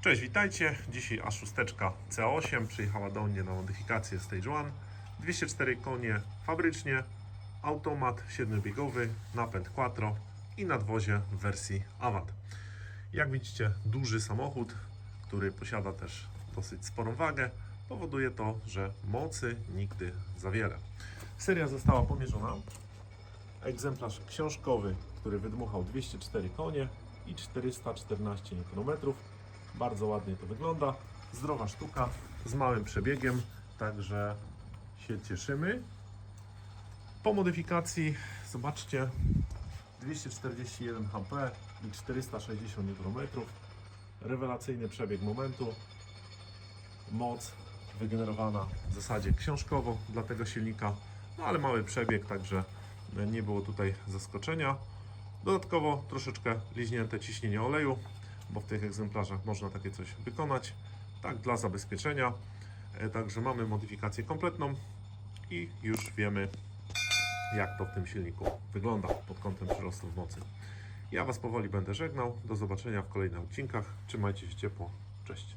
Cześć, witajcie. Dzisiaj A6 C8 przyjechała do mnie na modyfikację Stage 1. 204 konie fabrycznie, automat 7-biegowy, napęd quattro i nadwozie w wersji Avant. Jak widzicie, duży samochód, który posiada też dosyć sporą wagę, powoduje to, że mocy nigdy za wiele. Seria została pomierzona. Egzemplarz książkowy, który wydmuchał 204 konie i 414 Nm. Bardzo ładnie to wygląda. Zdrowa sztuka z małym przebiegiem, także się cieszymy. Po modyfikacji zobaczcie 241 HP i 460 Nm. Rewelacyjny przebieg momentu. Moc wygenerowana w zasadzie książkowo dla tego silnika, no ale mały przebieg, także nie było tutaj zaskoczenia. Dodatkowo troszeczkę liźnięte ciśnienie oleju, bo w tych egzemplarzach można takie coś wykonać, tak dla zabezpieczenia. E, Także mamy modyfikację kompletną i już wiemy jak to w tym silniku wygląda pod kątem przyrostów mocy. Ja Was powoli będę żegnał. Do zobaczenia w kolejnych odcinkach. Trzymajcie się ciepło. Cześć.